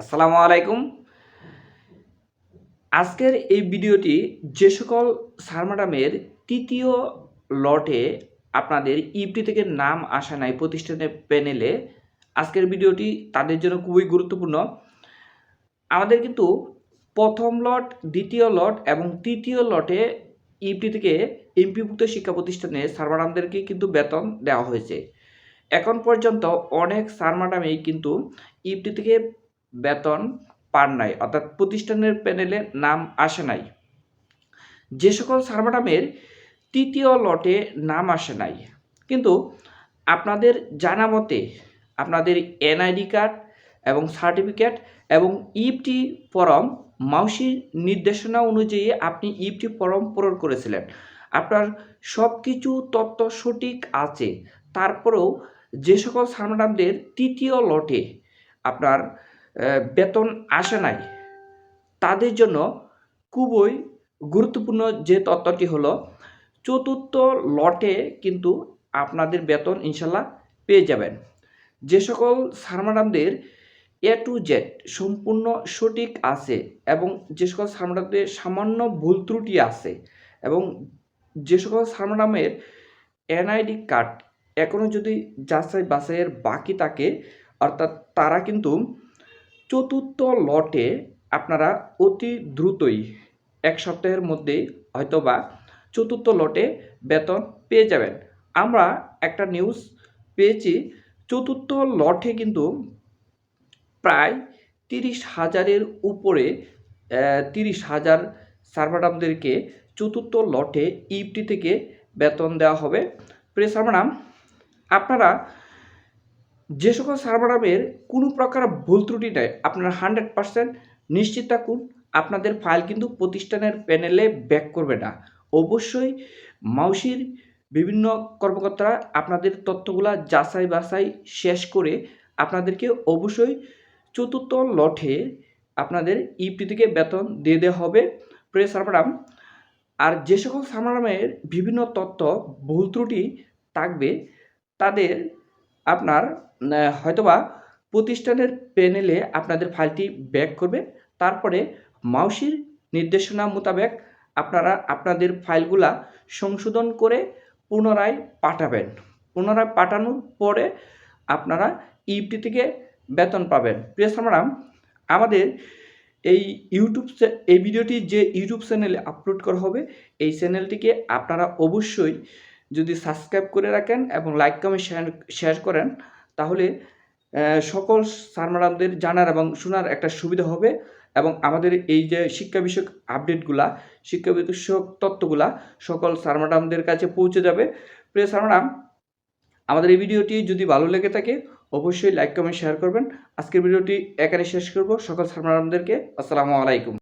আসসালামু আলাইকুম। আজকের এই ভিডিওটি যে সকল স্যার ম্যাডামের তৃতীয় লটে আপনাদের ইপটি থেকে নাম আসা নাই প্রতিষ্ঠানের প্যানেলে, আজকের ভিডিওটি তাদের জন্য খুবই গুরুত্বপূর্ণ। আমাদের কিন্তু প্রথম লট, দ্বিতীয় লট এবং তৃতীয় লটে ইপটি থেকে এমপিভুক্ত শিক্ষা প্রতিষ্ঠানে স্যার ম্যাডামদেরকে কিন্তু বেতন দেওয়া হয়েছে। এখন পর্যন্ত অনেক স্যার ম্যাডামই কিন্তু ইপটি থেকে বেতন পান নাই, অর্থাৎ প্রতিষ্ঠানের প্যানেলে নাম আসে নাই। যে সকল স্যার তৃতীয় লটে নাম আসে নাই। কিন্তু আপনাদের জানা মতে আপনাদের এনআইডি কার্ড এবং সার্টিফিকেট এবং ইপটি ফরম মাউসির নির্দেশনা অনুযায়ী আপনি ইপটি ফরম পূরণ করেছিলেন। আপনার সব কিছু তথ্য সঠিক আছে। তারপরেও যে সকল স্যার তৃতীয় লটে আপনার বেতন আসে নাই। তাদের জন্য খুবই গুরুত্বপূর্ণ যে তথ্যটি হলো, চতুর্থ লটে কিন্তু আপনাদের বেতন ইনশাল্লাহ পেয়ে যাবেন। যে সকল স্যার ম্যাডামদের এ টু জেড সম্পূর্ণ সঠিক আছে এবং যে সকল স্যার ম্যাডামদের সামান্য ভুল ত্রুটি আছে এবং যে সকল স্যার ম্যাডামের এনআইডি কার্ড এখনও যদি যাচাই বাছাইয়ের বাকি থাকে, অর্থাৎ তারা কিন্তু চতুর্থ লটে আপনারা অতি দ্রুতই এক সপ্তাহের মধ্যে হয়তোবা চতুর্থ লটে বেতন পেয়ে যাবেন। আমরা একটা নিউজ পেয়েছি, চতুর্থ লটে কিন্তু প্রায় তিরিশ হাজারের উপরে তিরিশ হাজার স্যার ম্যাডামদেরকে চতুর্থ লটে ইপটি থেকে বেতন দেওয়া হবে। প্রিয় স্যার ম্যাডাম আপনারা যে সকল ম্যাডামের কোনো প্রকার ভুল ত্রুটি নেই, আপনারা হান্ড্রেড পার্সেন্ট নিশ্চিত থাকুন, আপনাদের ফাইল কিন্তু প্রতিষ্ঠানের প্যানেলে ব্যাক করবে না। অবশ্যই মাউসির বিভিন্ন কর্মকর্তারা আপনাদের তথ্যগুলা যাচাই বাছাই শেষ করে আপনাদেরকে অবশ্যই চতুর্থ লটে আপনাদের ইপি থেকে বেতন দিয়ে দেওয়া হবে। প্রিয় সার্ভারাম আর যে সকল স্যার ম্যাডামের বিভিন্ন তথ্য, ভুল ত্রুটি থাকবে, তাদের আপনার হয়তোবা প্রতিষ্ঠানের প্যানেলে আপনাদের ফাইলটি ব্যাক করবে। তারপরে মাউসির নির্দেশনা মোতাবেক আপনারা আপনাদের ফাইলগুলা সংশোধন করে পুনরায় পাঠাবেন। পুনরায় পাঠানোর পরে আপনারা ইপটি থেকে বেতন পাবেন। প্রিয় ম্যাডাম আমাদের এই ইউটিউব এই ভিডিওটি যে ইউটিউব চ্যানেলে আপলোড করা হবে, এই চ্যানেলটিকে আপনারা অবশ্যই যদি সাবস্ক্রাইব করে রাখেন এবং লাইক কমেন্ট শেয়ার শেয়ার করেন, তাহলে সকল স্যার ম্যাডামদের জানার এবং শোনার একটা সুবিধা হবে এবং আমাদের এই যে শিক্ষা বিষয়ক আপডেটগুলা শিক্ষা বিষয়ক তথ্যগুলা সকল স্যার ম্যাডামদের কাছে পৌঁছে যাবে। প্রিয় স্যার ম্যাডাম আমাদের এই ভিডিওটি যদি ভালো লেগে থাকে, অবশ্যই লাইক কমেন্ট শেয়ার করবেন। আজকের ভিডিওটি এখানে শেষ করব। সকল স্যার ম্যাডামদেরকে আসসালামু আলাইকুম।